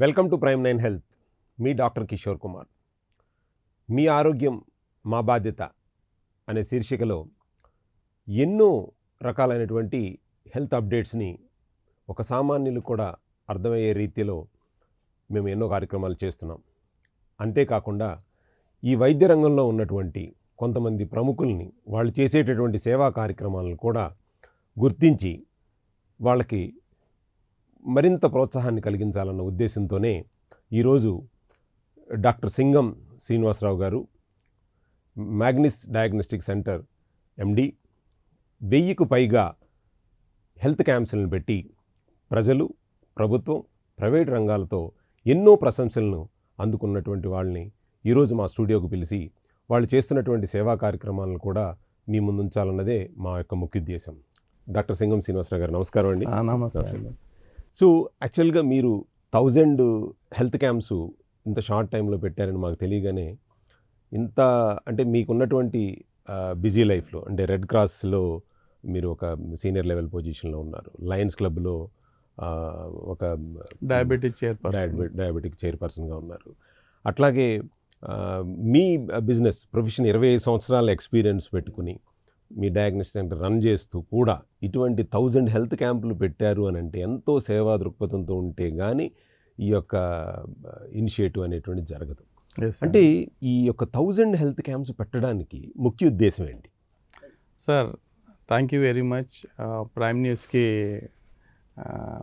Welcome to Prime nine health. Me doctor Kishore Kumar. మీ ఆరోగ్యం మా బాధ్యత అనే శీర్షికలో ఎన్నో రకాలైనటువంటి హెల్త్ అప్డేట్స్ని ఒక సామాన్యులు కూడా అర్థమయ్యే రీతిలో మేము ఎన్నో కార్యక్రమాలు చేస్తున్నాం. అంతేకాకుండా ఈ వైద్య రంగంలో ఉన్నటువంటి కొంతమంది ప్రముఖుల్ని వాళ్ళు చేసేటటువంటి సేవా కార్యక్రమాలను కూడా గుర్తించి వాళ్ళకి మరింత ప్రోత్సాహాన్ని కలిగించాలన్న ఉద్దేశంతోనే ఈరోజు డాక్టర్ సింగం శ్రీనివాసరావు గారు మ్యాగ్నిస్ డయాగ్నోస్టిక్ సెంటర్ ఎండి వెయ్యికు పైగా హెల్త్ క్యాంప్స్లను పెట్టి ప్రజలు ప్రభుత్వం ప్రైవేట్ రంగాలతో ఎన్నో ప్రశంసలను అందుకున్నటువంటి వాళ్ళని ఈరోజు మా స్టూడియోకు పిలిచి వాళ్ళు చేస్తున్నటువంటి సేవా కార్యక్రమాలను కూడా మీ ముందు ఉంచాలన్నదే మా యొక్క ముఖ్య ఉద్దేశం డాక్టర్ సింగం శ్రీనివాసరావు గారు నమస్కారం అండి నమస్కారం అండి. సో యాక్చువల్గా మీరు థౌజండ్ హెల్త్ క్యాంప్స్ ఇంత షార్ట్ టైంలో పెట్టారని మాకు తెలియగానే ఇంత అంటే మీకున్నటువంటి బిజీ లైఫ్లో అంటే రెడ్ క్రాస్లో మీరు ఒక సీనియర్ లెవెల్ పొజిషన్లో ఉన్నారు. లయన్స్ క్లబ్లో ఒక డయాబెటిక్ చైర్పర్సన్. డయాబె- డయాబెటిక్ చైర్పర్సన్గా ఉన్నారు. అట్లాగే మీ బిజినెస్ ప్రొఫెషన్ ఇరవై ఐదు సంవత్సరాల ఎక్స్పీరియన్స్ పెట్టుకుని మీ డయాగ్నోస్టిక్ సెంటర్ రన్ చేస్తూ కూడా ఇటువంటి థౌజండ్ హెల్త్ క్యాంపులు పెట్టారు అని అంటే ఎంతో సేవా దృక్పథంతో ఉంటే కానీ ఈ యొక్క ఇనిషియేటివ్ అనేటువంటి జరగదు. అంటే ఈ యొక్క థౌజండ్ హెల్త్ క్యాంప్స్ పెట్టడానికి ముఖ్య ఉద్దేశం ఏంటి? Sir thank you very much Prime న్యూస్కి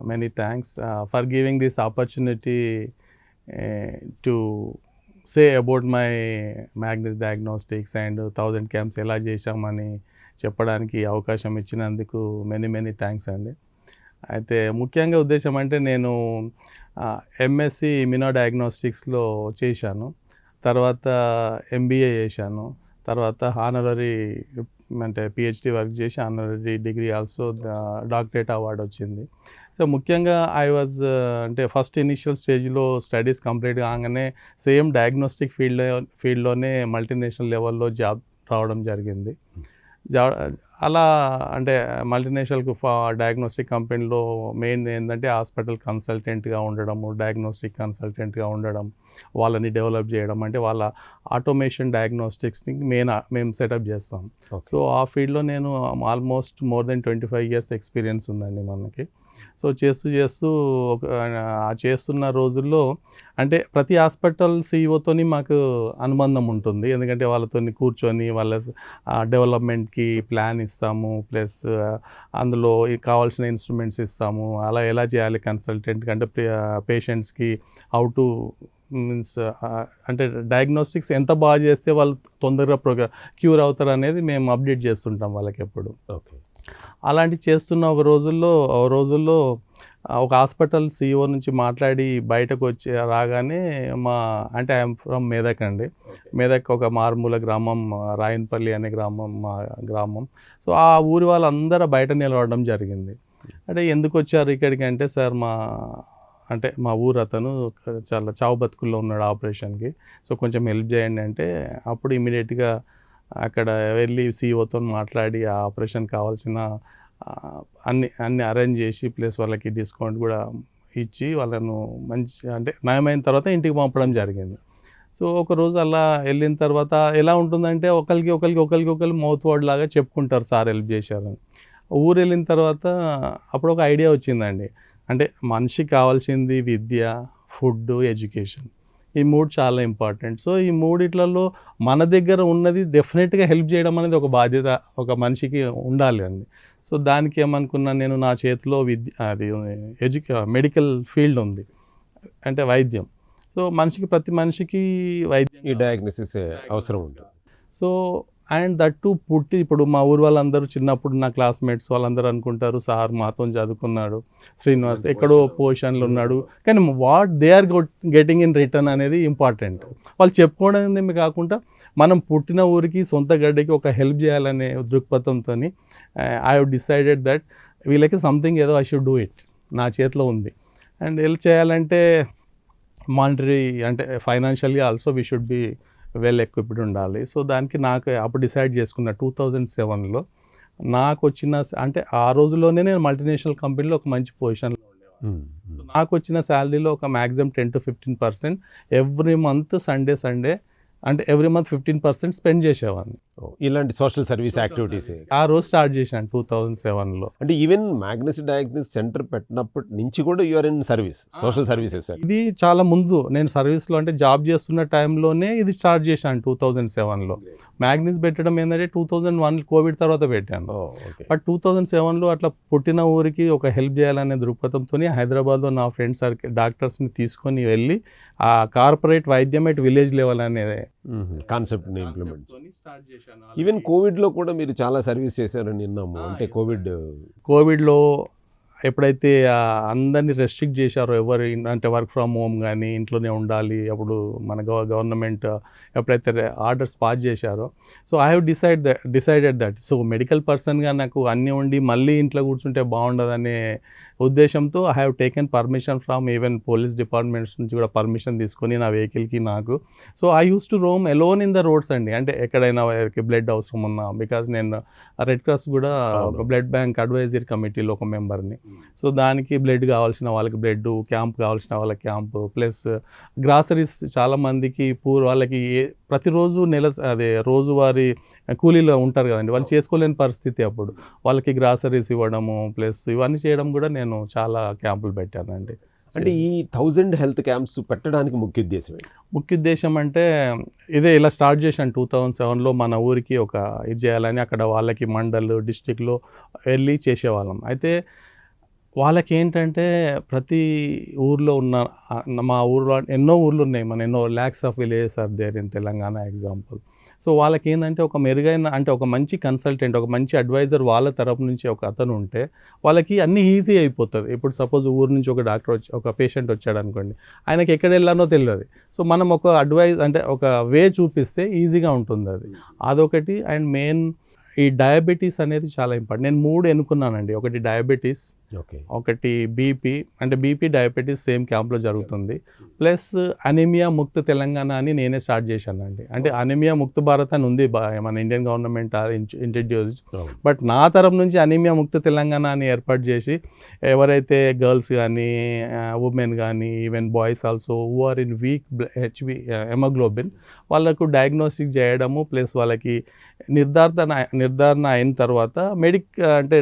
many thanks for giving this opportunity to say about my Magnus diagnostics and thousand camps ఎలా చేశామని చెప్పడానికి అవకాశం ఇచ్చినందుకు మెనీ మెనీ థ్యాంక్స్ అండి. అయితే ముఖ్యంగా ఉద్దేశం అంటే నేను ఎంఎస్సి ఇమ్యూనో డయాగ్నోస్టిక్స్లో చేశాను. తర్వాత ఎంబీఏ చేశాను. తర్వాత హానరరీ అంటే పిహెచ్డి వర్క్ చేసి honorary degree also doctorate award వచ్చింది. సో ముఖ్యంగా ఐ వాజ్ అంటే ఫస్ట్ ఇనిషియల్ స్టేజ్లో స్టడీస్ కంప్లీట్ కాగానే సేమ్ డయాగ్నోస్టిక్ ఫీల్డ్ ఫీల్డ్లోనే మల్టీనేషనల్ లెవెల్లో జాబ్ రావడం జరిగింది. అలా అంటే మల్టీనేషనల్ డయాగ్నోస్టిక్ కంపెనీలో మెయిన్ ఏంటంటే హాస్పిటల్ కన్సల్టెంట్గా ఉండడము డయాగ్నోస్టిక్ కన్సల్టెంట్గా ఉండడం వాళ్ళని డెవలప్ చేయడం అంటే వాళ్ళ ఆటోమేషన్ డయాగ్నోస్టిక్స్ని మెయిన్ మేము సెటప్ చేస్తాం. సో ఆ ఫీల్డ్లో నేను almost more than twenty five years experience ఉందండి మనకి. సో చేస్తూ చేస్తూ ఒక చేస్తున్న రోజుల్లో అంటే ప్రతి హాస్పిటల్ సీఈఓతోని మాకు అనుబంధం ఉంటుంది. ఎందుకంటే వాళ్ళతో కూర్చొని వాళ్ళ డెవలప్మెంట్కి ప్లాన్ ఇస్తాము. ప్లస్ అందులో కావాల్సిన ఇన్స్ట్రుమెంట్స్ ఇస్తాము. అలా ఎలా చేయాలి కన్సల్టెంట్ అంటే పేషెంట్స్కి హౌ టు మీన్స్ అంటే డయాగ్నోస్టిక్స్ ఎంత బాగా చేస్తే వాళ్ళు తొందరగా ప్రొ క్యూర్ అవుతారు అనేది మేము అప్డేట్ చేస్తుంటాం వాళ్ళకి ఎప్పుడు. ఓకే. అలాంటి చేస్తున్న ఒక రోజుల్లో ఒక రోజుల్లో ఒక హాస్పిటల్ సిఇఓ నుంచి మాట్లాడి బయటకు వచ్చి రాగానే మా అంటే ఐఎమ్ ఫ్రమ్ మేదక్ అండి. మేదక్ ఒక మారుమూల గ్రామం రాయన్పల్లి అనే గ్రామం మా గ్రామం. సో ఆ ఊరి వాళ్ళందరూ బయట నిలబడడం జరిగింది. అంటే ఎందుకు వచ్చారు ఇక్కడికి అంటే సార్ మా అంటే మా ఊరు అతను చాలా చావు బతుకుల్లో ఉన్నాడు ఆపరేషన్కి. సో కొంచెం హెల్ప్ చేయండి అంటే అప్పుడు ఇమీడియట్గా అక్కడ వెళ్ళి సీఓతో మాట్లాడి ఆ ఆపరేషన్ కావాల్సిన అన్ని అన్ని అరేంజ్ చేసి ప్లస్ వాళ్ళకి డిస్కౌంట్ కూడా ఇచ్చి వాళ్ళను మంచి అంటే నయమైన తర్వాత ఇంటికి పంపడం జరిగింది. సో ఒకరోజు అలా వెళ్ళిన తర్వాత ఎలా ఉంటుందంటే ఒకరికి ఒకరికి ఒకరికి ఒకరు మౌత్ వర్డ్ లాగా చెప్పుకుంటారు సార్ హెల్ప్ చేశారని. ఊరు వెళ్ళిన తర్వాత అప్పుడు ఒక ఐడియా వచ్చిందండి. అంటే మనిషికి కావాల్సింది విద్య ఫుడ్ ఎడ్యుకేషన్ ఈ మూడు చాలా ఇంపార్టెంట్ సో ఈ మూడిట్లలో మన దగ్గర ఉన్నది డెఫినెట్గా హెల్ప్ చేయడం అనేది ఒక బాధ్యత ఒక మనిషికి ఉండాలి అండి. సో దానికి ఏమనుకున్నా నేను నా చేతిలో విద్య అది ఎడ్యుకే మెడికల్ ఫీల్డ్ ఉంది. అంటే వైద్యం. సో మనిషికి ప్రతి మనిషికి వైద్యం ఈ డయాగ్నోసిస్ అవసరం ఉంటుంది. సో అండ్ దట్ టు పుట్టి ఇప్పుడు మా ఊరు వాళ్ళందరూ చిన్నప్పుడు నా క్లాస్మేట్స్ వాళ్ళందరూ అనుకుంటారు సార్ మాతో చదువుకున్నాడు శ్రీనివాస్ ఎక్కడో పొజిషన్లో ఉన్నాడు. కానీ what they are getting in return అనేది ఇంపార్టెంట్ వాళ్ళు చెప్పుకోవడం కాకుండా మనం పుట్టిన ఊరికి సొంత గడ్డకి ఒక హెల్ప్ చేయాలనే దృక్పథంతో ఐ హవ్ డిసైడెడ్ దట్ వీళ్ళకి సంథింగ్ ఏదో ఐ షుడ్ డూ ఇట్ నా చేతిలో ఉంది. అండ్ హెల్ప్ చేయాలంటే మానిటరీ అంటే ఫైనాన్షియల్గా also we should be well equipped ఉండాలి సో దానికి నాకు అప్పుడు డిసైడ్ చేసుకున్న టూ థౌజండ్ సెవెన్లో నాకు వచ్చిన అంటే ఆ రోజుల్లోనే నేను మల్టీనేషనల్ కంపెనీలో ఒక మంచి పొజిషన్లో ఉండేవాడిని. నాకు వచ్చిన శాలరీలో ఒక maximum ten to fifteen percent every month Sunday Sunday అంటే every month fifteen percent spend చేసేవాడిని. ఇలాంటి సోషల్ సర్వీస్ యాక్టివిటీస్ ఆ రోజు స్టార్ట్ చేశాను టూ థౌజండ్ సెవెన్లో అంటే ఈవెన్ మ్యాగ్నస్ డయాగ్నోస్ సెంటర్ పెట్టినప్పటి నుంచి కూడా you are in service social services sir ఇది చాలా ముందు నేను సర్వీస్లో అంటే జాబ్ చేస్తున్న టైంలోనే ఇది స్టార్ట్ చేశాను టూ థౌజండ్ సెవెన్లో మ్యాగ్నీస్ పెట్టడం ఏంటంటే టూ థౌజండ్ వన్ కోవిడ్ తర్వాత పెట్టాను. బట్ టూ థౌజండ్ సెవెన్లో అట్లా పుట్టిన ఊరికి ఒక హెల్ప్ చేయాలనే దృక్పథంతో హైదరాబాద్లో నా ఫ్రెండ్స్ సర్కిల్ డాక్టర్స్ని తీసుకొని వెళ్ళి ఆ కార్పొరేట్ వైద్యం ఎట్ విలేజ్ లెవెల్ అనేది కాన్సెప్ట్ ఇంప్లిమెంట్ ఈవెన్ కోవిడ్లో కూడా మీరు చాలా సర్వీస్ చేశారని విన్నాము. అంటే కోవిడ్ కోవిడ్లో ఎప్పుడైతే ఆ, అందరినీ రెస్ట్రిక్ట్ చేశారో ఎవరు అంటే వర్క్ ఫ్రమ్ హోమ్ కానీ ఇంట్లోనే ఉండాలి అప్పుడు మన గవ గవర్నమెంట్ ఎప్పుడైతే ఆర్డర్స్ పాస్ చేశారో. So I have decide that decided that so medical పర్సన్గా నాకు అన్నీ ఉండి మళ్ళీ ఇంట్లో కూర్చుంటే బాగుండదనే ఉద్దేశంతో I have taken permission from even police departments నుంచి కూడా పర్మిషన్ తీసుకొని నా వెహికల్కి నాకు. So I use to roam alone in the roads అండి. అంటే ఎక్కడైనా బ్లడ్ అవసరం ఉన్నా బికాజ్ నేను రెడ్ క్రాస్ కూడా. బ్లడ్ బ్యాంక్ అడ్వైజరీ కమిటీలో ఒక మెంబర్ని సో దానికి బ్లడ్ కావాల్సిన వాళ్ళకి బ్లడ్ క్యాంప్ కావాల్సిన వాళ్ళకి క్యాంప్ ప్లస్ గ్రాసరీస్ చాలా మందికి పూర్ వాళ్ళకి ఏ- ప్రతిరోజు నెల అదే రోజువారీ కూలీలో ఉంటారు కదండి వాళ్ళు చేసుకోలేని పరిస్థితి అప్పుడు. వాళ్ళకి గ్రాసరీస్ ఇవ్వడము ప్లస్ ఇవన్నీ చేయడం కూడా నేను చాలా క్యాంపులు పెట్టానండి. అంటే ఈ థౌజండ్ హెల్త్ క్యాంప్స్ పెట్టడానికి ముఖ్య ఉద్దేశం ముఖ్య ఉద్దేశం అంటే ఇదే ఇలా స్టార్ట్ చేశాను టూ థౌజండ్ సెవెన్లో మన ఊరికి ఒక ఇది చేయాలని అక్కడ వాళ్ళకి మండల్ డిస్టిక్లో వెళ్ళి చేసేవాళ్ళం. అయితే వాళ్ళకి ఏంటంటే ప్రతి ఊర్లో ఉన్న మా ఊర్లో ఎన్నో ఊర్లు ఉన్నాయి. మన ఎన్నో lakhs of villages are there in Telangana example so వాళ్ళకి ఏంటంటే ఒక మెరుగైన అంటే ఒక మంచి కన్సల్టెంట్ ఒక మంచి అడ్వైజర్ వాళ్ళ తరపు నుంచి ఒక అతను ఉంటే వాళ్ళకి అన్నీ ఈజీ అయిపోతుంది. ఇప్పుడు సపోజ్ ఊరు నుంచి ఒక డాక్టర్ వచ్చి ఒక పేషెంట్ వచ్చాడు అనుకోండి ఆయనకి ఎక్కడ వెళ్ళానో తెలియదు. సో మనం ఒక అడ్వైజ్ అంటే ఒక వే చూపిస్తే ఈజీగా ఉంటుంది అది అదొకటి అండ్ మెయిన్ ఈ డయాబెటీస్ అనేది చాలా ఇంపార్టెంట్ నేను మూడు ఎన్నుకున్నానండి. ఒకటి డయాబెటీస్ ఒకటి బీపీ అంటే బీపీ డయాబెటీస్ సేమ్ క్యాంప్లో జరుగుతుంది. ప్లస్ అనీమియా ముక్త తెలంగాణ అని నేనే స్టార్ట్ చేశానండి. అంటే అనీమియా ముక్త భారత్ అని ఉంది మన ఇండియన్ గవర్నమెంట్ ఇంట్రడ్యూస్. బట్ నా తరపు నుంచి అనీమియా ముక్త తెలంగాణ అని ఏర్పాటు చేసి ఎవరైతే గర్ల్స్ కానీ ఉమెన్ కానీ even boys also who are in weak HB haemoglobin వాళ్ళకు డయాగ్నోస్టిక్ చేయడము ప్లస్ వాళ్ళకి నిర్ధారణ నిర్ధారణ అయిన తర్వాత మెడిక్ అంటే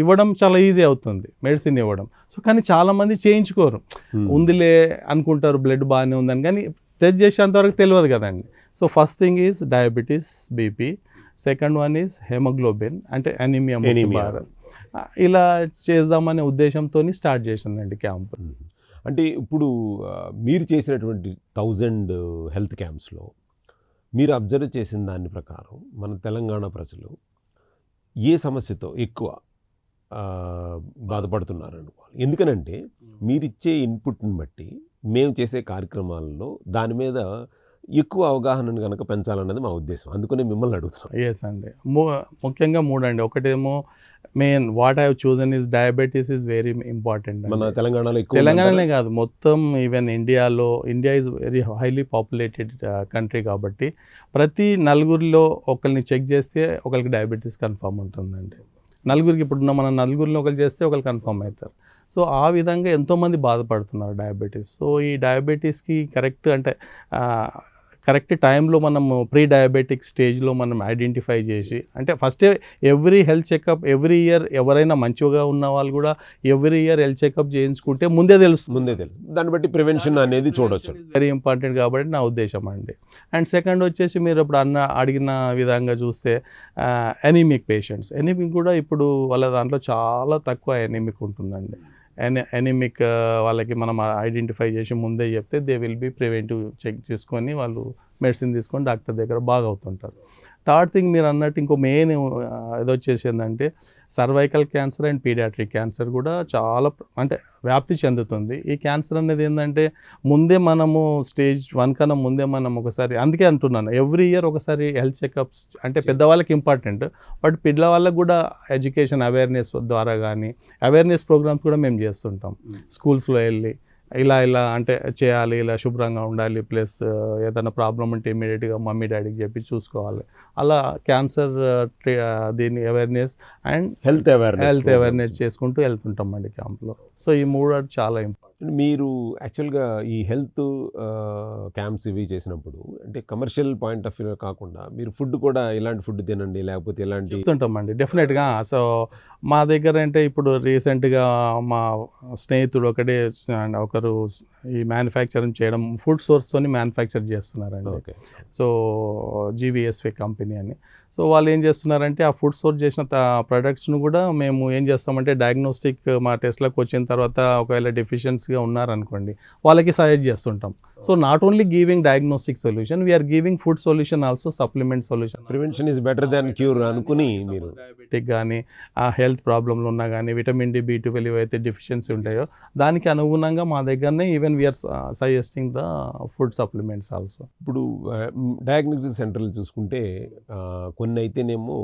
ఇవ్వడం చాలా ఈజీ అవుతుంది. మెడిసిన్ ఇవ్వడం. సో కానీ చాలామంది చేయించుకోరు. ఉందిలే అనుకుంటారు బ్లడ్ బాగానే ఉందని కానీ టెస్ట్ చేసేంత వరకు తెలియదు కదండి. So first thing is diabetes BP. Second one is haemoglobin అంటే అనీమియా. భారత్ ఇలా చేద్దామనే ఉద్దేశంతో స్టార్ట్ చేసిందండి క్యాంప్. మ్మ్. అంటే ఇప్పుడు మీరు చేసినటువంటి థౌజండ్ హెల్త్ క్యాంప్స్లో మీరు అబ్జర్వ్ చేసిన దాని ప్రకారం మన తెలంగాణ ప్రజలు ఏ సమస్యతో ఎక్కువ బాధపడుతున్నారు అనుకోవాలి ఎందుకనంటే మీరిచ్చే ఇన్పుట్ని బట్టి మేము చేసే కార్యక్రమాల్లో దాని మీద ఎక్కువ అవగాహనను కనుక పెంచాలన్నది మా ఉద్దేశం. అందుకనే మిమ్మల్ని అడుగుతున్నాం. ఎస్ అండి. ముఖ్యంగా మూడు అండి ఒకటేమో main what I chosen is diabetes is very important మన తెలంగాణలో ఎక్కువ తెలంగాణనే కాదు. మొత్తం ఈవెన్ ఇండియాలో India is very highly populated country కాబట్టి ప్రతి నలుగురిలో ఒకరిని చెక్ చేస్తే ఒకరికి డయాబెటీస్ కన్ఫర్మ్ ఉంటుందండి. నలుగురికి ఇప్పుడు మన నలుగురిలో ఒకరు చేస్తే ఒకరు కన్ఫర్మ్ అవుతారు. సో ఆ విధంగా ఎంతోమంది బాధపడుతున్నారు డయాబెటీస్. సో ఈ డయాబెటీస్కి కరెక్ట్ అంటే కరెక్ట్ టైంలో మనము ప్రీ డయాబెటిక్ స్టేజ్లో మనం ఐడెంటిఫై చేసి అంటే first every health checkup every year ఎవరైనా మంచిగా ఉన్న వాళ్ళు కూడా ఎవ్రీ ఇయర్ హెల్త్ చెకప్ చేయించుకుంటే ముందే తెలుస్తుంది. ముందే తెలుసు దాన్ని బట్టి ప్రివెన్షన్ అనేది చూడొచ్చు. వెరీ ఇంపార్టెంట్ కాబట్టి నా ఉద్దేశం అండి. అండ్ సెకండ్ వచ్చేసి మీరు ఇప్పుడు అన్న అడిగిన విధంగా చూస్తే ఎనీమిక్ పేషెంట్స్ ఎనీమిక్ కూడా ఇప్పుడు వాళ్ళ దాంట్లో చాలా తక్కువ ఎనీమిక్ ఉంటుందండి. ఎనిమిక్ uh, వాళ్ళకి మనం uh, ఐడెంటిఫై చేసి ముందే చెప్తే they will be preventive check చేసుకొని వాళ్ళు మెడిసిన్ తీసుకొని డాక్టర్ దగ్గర బాగా అవుతుంటారు. థర్డ్ థింగ్ మీరు అన్నట్టు ఇంకో మెయిన్ ఇది వచ్చేసి ఏంటంటే cervical cancer and paediatric cancer కూడా చాలా అంటే వ్యాప్తి చెందుతుంది. ఈ క్యాన్సర్ అనేది ఏంటంటే ముందే మనము స్టేజ్ వన్ కన్నా ముందే మనం ఒకసారి అందుకే అంటున్నాను ఎవ్రీ ఇయర్ ఒకసారి హెల్త్ చెకప్స్ అంటే పెద్దవాళ్ళకి ఇంపార్టెంట్ బట్ పిల్లవాళ్ళకి కూడా ఎడ్యుకేషన్ అవేర్నెస్ ద్వారా కానీ అవేర్నెస్ ప్రోగ్రామ్స్ కూడా మేము చేస్తుంటాం. స్కూల్స్లో వెళ్ళి ఇలా ఇలా అంటే చేయాలి ఇలా శుభ్రంగా ఉండాలి ప్లస్ ఏదైనా ప్రాబ్లం ఉంటే ఇమీడియట్గా మమ్మీ డాడీకి చెప్పి చూసుకోవాలి. అలా క్యాన్సర్ దీని awareness and health awareness health awareness చేసుకుంటూ వెళ్తుంటాం అండి క్యాంప్లో. సో ఈ మూడు చాలా ఇంపార్టెంట్. మీరు యాక్చువల్గా ఈ హెల్త్ క్యాంప్స్ ఇవి చేసినప్పుడు అంటే కమర్షియల్ పాయింట్ ఆఫ్ వ్యూ కాకుండా మీరు ఫుడ్ కూడా ఇలాంటి ఫుడ్ తినండి? లేకపోతే ఇలాంటి చెప్తుంటామండి. డెఫినెట్గా. సో మా దగ్గర అంటే ఇప్పుడు రీసెంట్గా మా స్నేహితుడు ఒకటే ఒకరు ఈ మ్యానుఫ్యాక్చరింగ్ చేయడం ఫుడ్ సోర్స్తోని మ్యానుఫ్యాక్చర్ చేస్తున్నారండి. ఓకే. సో జీవీఎస్వి కంపెనీ అని. సో వాళ్ళు ఏం చేస్తున్నారంటే ఆ ఫుడ్ సోర్స్ చేసిన ప్రొడక్ట్స్ను కూడా మేము ఏం చేస్తామంటే డయాగ్నోస్టిక్ మా టెస్ట్లకు వచ్చిన తర్వాత ఒకవేళ డెఫిషియన్సీగా ఉన్నారనుకోండి వాళ్ళకి సజెస్ట్ చేస్తుంటాం. So not only giving diagnostic solution we are giving food solution also supplement solution prevention is better than cure అనుకుని మీరు. డయాబెటిక్ కానీ ఆ హెల్త్ ప్రాబ్లంలు ఉన్నా కానీ విటమిన్ డి బి ట్వెల్వ్ ఏవైతే డెఫిషియన్సీ ఉంటాయో దానికి అనుగుణంగా మా దగ్గరనే even we are suggesting the food supplements also ఇప్పుడు డయాగ్నోస్టిక్ సెంటర్లు చూసుకుంటే కొన్ని అయితేనేమో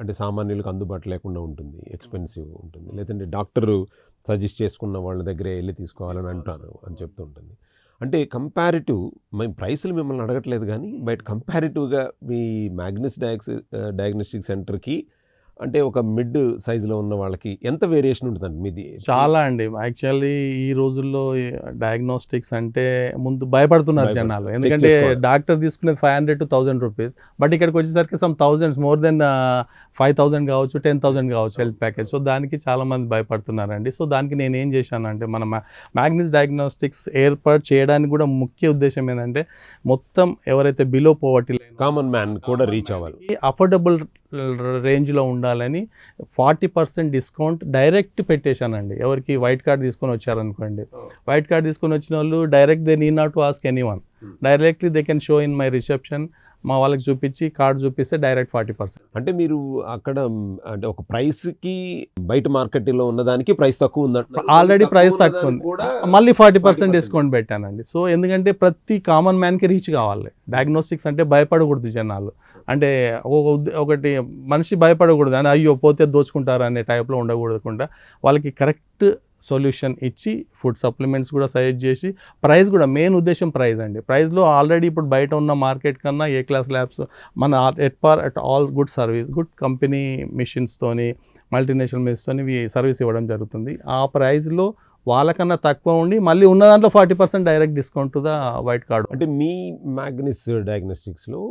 అంటే సామాన్యులకు అందుబాటు లేకుండా ఉంటుంది ఎక్స్పెన్సివ్ ఉంటుంది. లేదంటే డాక్టరు సజెస్ట్ చేసుకున్న వాళ్ళ దగ్గరే వెళ్ళి తీసుకోవాలని అంటారు అని చెప్తూ ఉంటుంది. అంటే కంపారిటివ్ మేము ప్రైసులు మిమ్మల్ని అడగట్లేదు కానీ బట్ కంపారిటివ్గా మీ మ్యాగ్నస్ డయాక్సి డయాగ్నోస్టిక్ సెంటర్కి అంటే ఒక మిడ్ సైజులో ఉన్న వాళ్ళకి ఎంత వేరియేషన్ ఉంటుందండి మీది? చాలా అండి. యాక్చువల్లీ ఈ రోజుల్లో డయాగ్నోస్టిక్స్ అంటే ముందు భయపడుతున్నారు. జనాలు. ఎందుకంటే. డాక్టర్ తీసుకునేది five hundred to thousand rupees but ఇక్కడికి వచ్చేసరికి some thousands more than five thousand కావచ్చు టెన్ థౌసండ్ కావచ్చు హెల్త్ ప్యాకేజ్ సో దానికి చాలా మంది భయపడుతున్నారండి. సో దానికి నేను ఏం చేశానంటే మన మ్యాగ్నిస్ డయాగ్నోస్టిక్స్ ఏర్పాటు చేయడానికి కూడా ముఖ్య ఉద్దేశం ఏంటంటే మొత్తం ఎవరైతే బిలో పోవర్టీ కామన్ మ్యాన్ కూడా రీచ్ అవ్వాలి. అఫోర్డబుల్ రేంజ్లో ఉండాలని ఫార్టీ పర్సెంట్ డిస్కౌంట్ డైరెక్ట్ పెట్టేశానండి. ఎవరికి వైట్ కార్డ్ తీసుకొని వచ్చారనుకోండి. వైట్ కార్డ్ తీసుకొని వచ్చిన వాళ్ళు direct they need not to ask anyone directly they can show in my reception మా వాళ్ళకి చూపించి కార్డ్ చూపిస్తే డైరెక్ట్ ఫార్టీ పర్సెంట్. అంటే మీరు అక్కడ అంటే ఒక ప్రైస్కి బయట మార్కెట్లో ఉన్నదానికి ప్రైస్ తక్కువ ఉందంట ఆల్రెడీ ప్రైస్ తక్కువ ఉంది. మళ్ళీ ఫార్టీ 40% పర్సెంట్ డిస్కౌంట్ పెట్టానండి. సో ఎందుకంటే ప్రతి కామన్ మ్యాన్కి రీచ్ కావాలి. డయాగ్నోస్టిక్స్ అంటే భయపడకూడదు జనాలు. అంటే ఒక ఒకటి మనిషి భయపడకూడదు అని అయ్యో పోతే దోచుకుంటారు అనే టైప్లో ఉండకూడకుండా వాళ్ళకి కరెక్ట్ సొల్యూషన్ ఇచ్చి ఫుడ్ సప్లిమెంట్స్ కూడా సజెస్ట్ చేసి ప్రైస్ కూడా మెయిన్ ఉద్దేశం ప్రైస్ అండి. ప్రైస్లో ఆల్రెడీ ఇప్పుడు బయట ఉన్న మార్కెట్ కన్నా ఏ క్లాస్ ల్యాబ్స్ మన at par at all good service good company మిషన్స్తోని multinational మిషన్స్తోని సర్వీస్ ఇవ్వడం జరుగుతుంది. ఆ ప్రైస్లో వాళ్ళకన్నా తక్కువ ఉండి మళ్ళీ ఉన్న దాంట్లో forty percent direct discount to the white card అంటే మీ మ్యాగ్నిస్ డయాగ్నోస్టిక్స్లో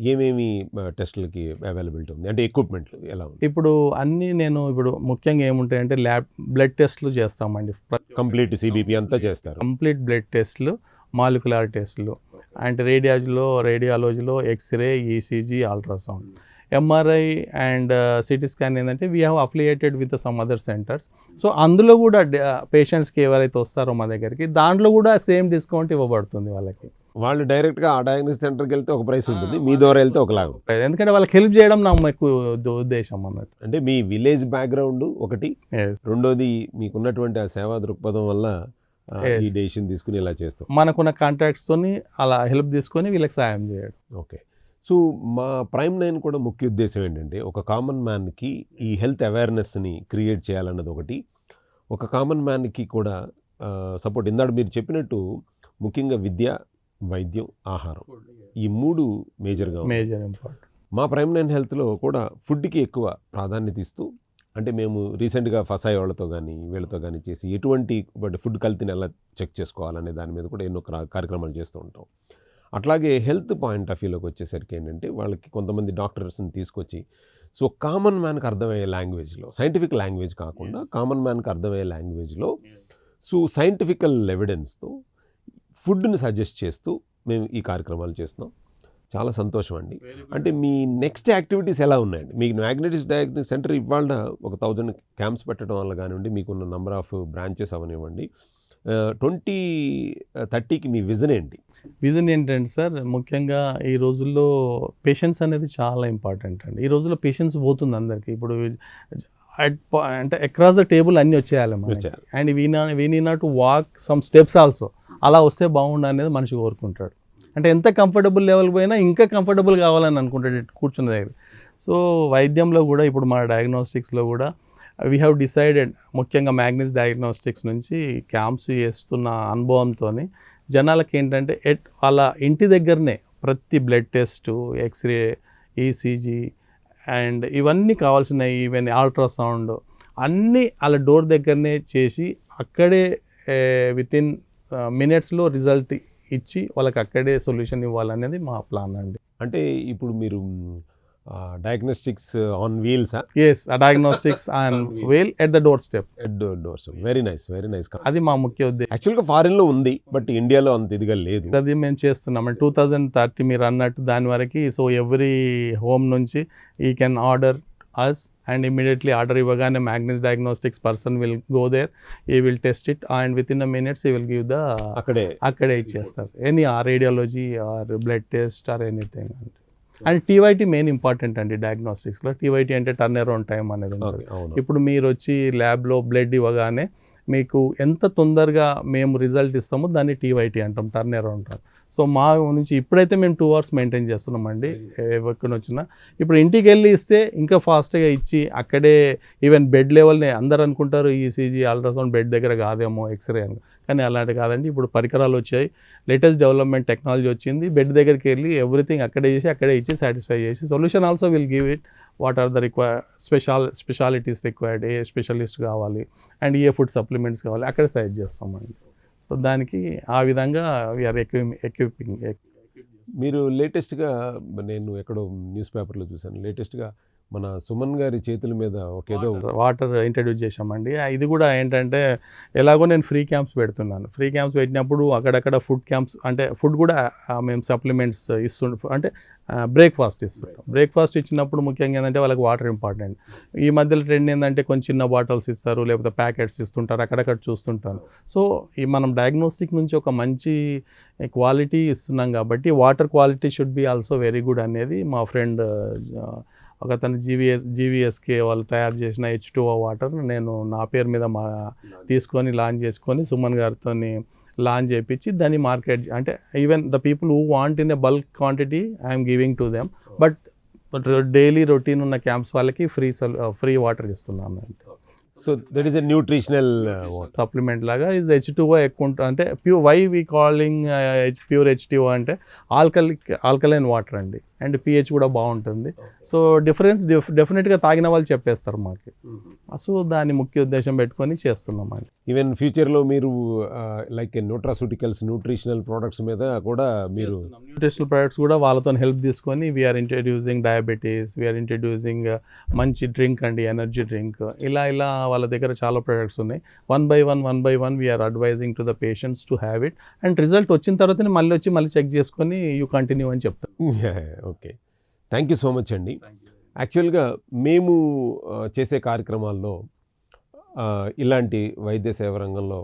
ఏమేమి టెస్టులకి అవైలబిలిటీ ఉంది? అంటే ఎక్విప్మెంట్ ఎలా ఉంది ఇప్పుడు అన్నీ నేను ఇప్పుడు ముఖ్యంగా ఏముంటాయంటే ల్యాబ్ బ్లడ్ టెస్ట్లు చేస్తామండి. కంప్లీట్ సిబిపి అంతా చేస్తారు. కంప్లీట్ బ్లడ్ టెస్ట్లు మాలిక్యులర్ టెస్ట్లు. అండ్ రేడియాలజీలో రేడియాలజీలో x-ray ECG ultrasound. MRI and CT scan ఏంటంటే we have affiliated with some other centres so అందులో కూడా పేషెంట్స్కి ఎవరైతే వస్తారో మా దగ్గరికి దాంట్లో కూడా సేమ్ డిస్కౌంట్ ఇవ్వబడుతుంది వాళ్ళకి. వాళ్ళు డైరెక్ట్గా ఆ డయాగ్నోస్ సెంటర్కి వెళ్తే ఒక ప్రైస్ ఉంటుంది. మీ ద్వారా వెళ్తే ఒకలాగా ఉంటుంది. ఎందుకంటే వాళ్ళకి హెల్ప్ చేయడం నా ఎక్కువ ఉద్ద- ఉద్దేశం అన్నట్టు. అంటే మీ విలేజ్ బ్యాక్గ్రౌండ్ ఒకటి. రెండోది మీకున్నటువంటి ఆ సేవా దృక్పథం వల్ల ఈ. డెసిషన్ తీసుకుని ఇలా చేస్తాం. మనకున్న కాంట్రాక్ట్స్తోని అలా హెల్ప్ తీసుకొని వీళ్ళకి సాయం చేయడం. ఓకే సో మా ప్రైమ్ నైన్ కూడా ముఖ్య ఉద్దేశం ఏంటంటే ఒక కామన్ మ్యాన్కి ఈ హెల్త్ అవేర్నెస్ని క్రియేట్ చేయాలన్నది ఒకటి. ఒక కామన్ మ్యాన్కి కూడా సపోర్ట్ ఇందాక మీరు చెప్పినట్టు ముఖ్యంగా విద్య వైద్యం ఆహారం ఈ మూడు మేజర్గా. మేజర్ మా ప్రైమ్ నైన్ హెల్త్లో కూడా ఫుడ్కి ఎక్కువ ప్రాధాన్యత ఇస్తూ అంటే మేము రీసెంట్గా ఫసాయి వాళ్ళతో కానీ వీళ్ళతో కానీ చేసి ఎటువంటి బట్ ఫుడ్ కల్తీని ఎలా చెక్ చేసుకోవాలనే దాని మీద కూడా ఎన్నో క్రా- కార్యక్రమాలు చేస్తూ ఉంటాం. అట్లాగే హెల్త్ పాయింట్ ఆఫ్ వ్యూలోకి వచ్చేసరికి ఏంటంటే వాళ్ళకి కొంతమంది డాక్టర్స్ని తీసుకొచ్చి సో కామన్ మ్యాన్కి అర్థమయ్యే లాంగ్వేజ్లో సైంటిఫిక్ లాంగ్వేజ్ కాకుండా కామన్ మ్యాన్కి అర్థమయ్యే లాంగ్వేజ్లో సో సైంటిఫికల్ ఎవిడెన్స్తో ఫుడ్ని సజెస్ట్ చేస్తూ మేము ఈ కార్యక్రమాలు చేస్తున్నాం. చాలా సంతోషం అండి. అంటే మీ నెక్స్ట్ యాక్టివిటీస్ ఎలా ఉన్నాయండి? మీకు మ్యాగ్నెటిక్స్ డయాగ్నోస్ సెంటర్ ఇవాళ ఒక థౌజండ్ క్యాంప్స్ పెట్టడం వల్ల కానివ్వండి మీకున్న నెంబర్ ఆఫ్ బ్రాంచెస్ అవనివ్వండి ట్వంటీ థర్టీకి మీ విజన్ ఏంటి? విజన్ ఏంటంటే సార్ ముఖ్యంగా ఈ రోజుల్లో పేషెన్స్ అనేది చాలా ఇంపార్టెంట్ అండి. ఈ రోజుల్లో పేషెన్స్ పోతుంది అందరికీ. ఇప్పుడు po- అంటే అక్రాస్ ద టేబుల్ అన్నీ వచ్చేయాలి. అండ్ వీ నా we need not walk some steps also అలా వస్తే బాగుండు అనేది మనిషి కోరుకుంటాడు. అంటే ఎంత కంఫర్టబుల్ లెవెల్ పోయినా ఇంకా కంఫర్టబుల్ కావాలని అనుకుంటాడు కూర్చున్న దగ్గర. సో వైద్యంలో కూడా ఇప్పుడు మన డయాగ్నోస్టిక్స్లో కూడా వీ హ్యావ్ డిసైడెడ్ ముఖ్యంగా మ్యాగ్నిస్ డయాగ్నోస్టిక్స్ నుంచి క్యాంప్స్ చేస్తున్న అనుభవంతో జనాలకి ఏంటంటే ఎట్ వాళ్ళ ఇంటి దగ్గరనే ప్రతి blood test x-ray ECG and ఇవన్నీ కావాల్సినవి ఈవెన్ అల్ట్రాసౌండ్ అన్నీ వాళ్ళ డోర్ దగ్గరనే చేసి అక్కడే వితిన్ మినిట్స్లో రిజల్ట్ ఇచ్చి వాళ్ళకి అక్కడే సొల్యూషన్ ఇవ్వాలనేది మా ప్లాన్ అండి. అంటే ఇప్పుడు మీరు diagnostics on wheels yes diagnostics and wheel at the doorstep doors very nice very nice అది మా ముఖ్య ఉద్దేశం. యాక్చువల్గా ఫారిన్లో ఉంది బట్ ఇండియాలో అంత ఇదిగా లేదు. అది మేము చేస్తున్నాం. టూ థౌజండ్ థర్టీ మీరు అన్నట్టు దాని వరకు సో ఎవ్రీ హోమ్ నుంచి he can order us and immediately order ఇవ్వగానే Magnus diagnostics person will go there he will test it and within a minutes he will give the అక్కడే. అక్కడే ఇచ్చేస్తారు. Any uh radiology or blood test or anything and TAT main important అండి డయాగ్నోస్టిక్స్లో. టీవైటీ అంటే turn around time అనేది ఉంటుంది. ఇప్పుడు మీరు వచ్చి ల్యాబ్లో బ్లడ్ ఇవ్వగానే మీకు ఎంత తొందరగా మేము రిజల్ట్ ఇస్తామో దాన్ని టీవైటీ అంటాం టర్న్ అరౌండ్ సో మా నుంచి ఇప్పుడైతే మేము టూ అవర్స్ మెయింటైన్ చేస్తున్నామండి. ఎవరికి వచ్చినా. ఇప్పుడు ఇంటికి వెళ్ళి ఇస్తే ఇంకా ఫాస్ట్గా ఇచ్చి అక్కడే ఈవెన్ బెడ్ లెవెల్ని అందరు అనుకుంటారు ఈసీజీ అల్ట్రాసౌండ్ బెడ్ దగ్గర కాదేమో ఎక్స్రే అని. కానీ అలాంటి కాదండి. ఇప్పుడు పరికరాలు వచ్చాయి. లేటెస్ట్ డెవలప్మెంట్ టెక్నాలజీ వచ్చింది. బెడ్ దగ్గరికి వెళ్ళి ఎవ్రీథింగ్ అక్కడే చేసి అక్కడే ఇచ్చి సాటిస్ఫై చేసి solution also will give it what are the require special specialities required A specialist కావాలి అండ్ ఏ ఫుడ్ సప్లిమెంట్స్ కావాలి అక్కడ సజెస్ట్ చేస్తామండి. సో దానికి ఆ విధంగా వీఆర్ ఎక్వి ఎక్విపింగ్ మీరు లేటెస్ట్గా నేను ఎక్కడో న్యూస్ పేపర్లో చూశాను. లేటెస్ట్గా మన సుమన్ గారి చేతుల మీద ఒక ఏదో వాటర్ ఇంట్రడ్యూస్ చేశామండి. ఇది కూడా ఏంటంటే ఎలాగో నేను ఫ్రీ క్యాంప్స్ పెడుతున్నాను. ఫ్రీ క్యాంప్స్ పెట్టినప్పుడు అక్కడక్కడ ఫుడ్ క్యాంప్స్ అంటే ఫుడ్ కూడా మేము సప్లిమెంట్స్ ఇస్తుంటాం అంటే బ్రేక్ఫాస్ట్ ఇస్తుంటాం. బ్రేక్ఫాస్ట్ ఇచ్చినప్పుడు ముఖ్యంగా ఏంటంటే వాళ్ళకి వాటర్ ఇంపార్టెంట్. ఈ మధ్యలో ట్రెండ్ ఏంటంటే కొంచెం చిన్న బాటిల్స్ ఇస్తారు లేకపోతే ప్యాకెట్స్ ఇస్తుంటారు అక్కడక్కడ చూస్తుంటాను. సో ఈ మనం డయాగ్నోస్టిక్ నుంచి ఒక మంచి క్వాలిటీ ఇస్తున్నాం కాబట్టి water quality should be also very good అనేది మా ఫ్రెండ్ ఒక తను జీవీఎస్ జీవీఎస్కే వాళ్ళు తయారు చేసిన హెచ్ టూ వాటర్ నేను నా పేరు మీద మా తీసుకొని లాంచ్ చేసుకొని సుమన్ గారితో లాంచ్ చేయించి దాన్ని మార్కెట్ అంటే even the people who want in a bulk quantity I'm giving to them but daily routine ఉన్న క్యాంప్స్ వాళ్ళకి ఫ్రీ ఫ్రీ వాటర్ ఇస్తున్నాను so that is a nutritional supplement లాగా ఇస్ హెచ్ టూ ఎక్కువ ఉంటుంది అంటే pure why we calling pure H two అంటే alkalic alkaline water అండి. And pH కూడా బాగుంటుంది. సో డిఫరెన్స్ డెఫినెట్గా తాగిన వాళ్ళు చెప్పేస్తారు మాకు. సో దాని ముఖ్య ఉద్దేశం పెట్టుకొని చేస్తున్నాం అండి. ఈవెన్ ఫ్యూచర్లో మీరు లైక్ న్యూట్రాసూటికల్స్ న్యూట్రిషనల్ ప్రోడక్ట్స్ మీద కూడా మీరు న్యూట్రిషనల్ ప్రొడక్ట్స్ కూడా వాళ్ళతో హెల్ప్ తీసుకొని we are introducing diabetes we are introducing మంచి డ్రింక్ అండి ఎనర్జీ డ్రింక్ ఇలా ఇలా వాళ్ళ దగ్గర చాలా ప్రొడక్ట్స్ ఉన్నాయి. One by one one by one we are advising to the patients to have it and result వచ్చిన తర్వాతనే మళ్ళీ వచ్చి మళ్ళీ చెక్ చేసుకొని యూ కంటిన్యూ అని చెప్తాను okay. Thank you so much అండి. యాక్చువల్గా మేము చేసే కార్యక్రమాల్లో ఇలాంటి వైద్య సేవ రంగంలో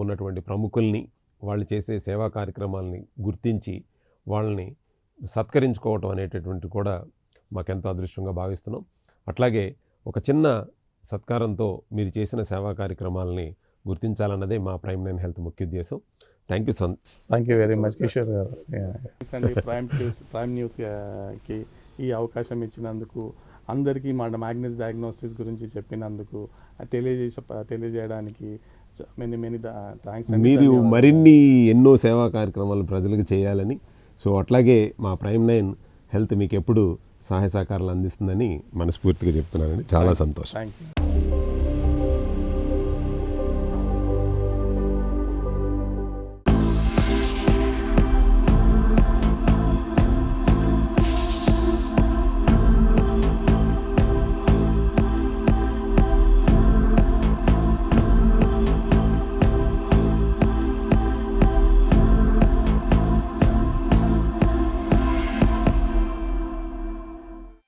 ఉన్నటువంటి ప్రముఖుల్ని వాళ్ళు చేసే సేవా కార్యక్రమాలని గుర్తించి వాళ్ళని సత్కరించుకోవటం అనేటటువంటి కూడా మాకెంతో అదృష్టంగా భావిస్తున్నాం. అట్లాగే ఒక చిన్న సత్కారంతో మీరు చేసిన సేవా కార్యక్రమాలని గుర్తించాలన్నదే మా ప్రైమ్ నైన్ హెల్త్ ముఖ్య ఉద్దేశం. Thank you son thank you very much Kishore garu. Prime News prime న్యూస్కి ఈ అవకాశం ఇచ్చినందుకు అందరికీ మా మ్యాగ్నస్ డయాగ్నోసిస్ గురించి చెప్పినందుకు తెలియజేస తెలియజేయడానికి మెనీ మెనీ థ్యాంక్స్ మీరు మరిన్ని ఎన్నో సేవా కార్యక్రమాలు ప్రజలకు చేయాలని సో అట్లాగే మా ప్రైమ్ నైన్ హెల్త్ మీకు ఎప్పుడు సహాయ సహకారాలు అందిస్తుందని మనస్ఫూర్తిగా చెప్తున్నానండి. చాలా సంతోషం. Thank you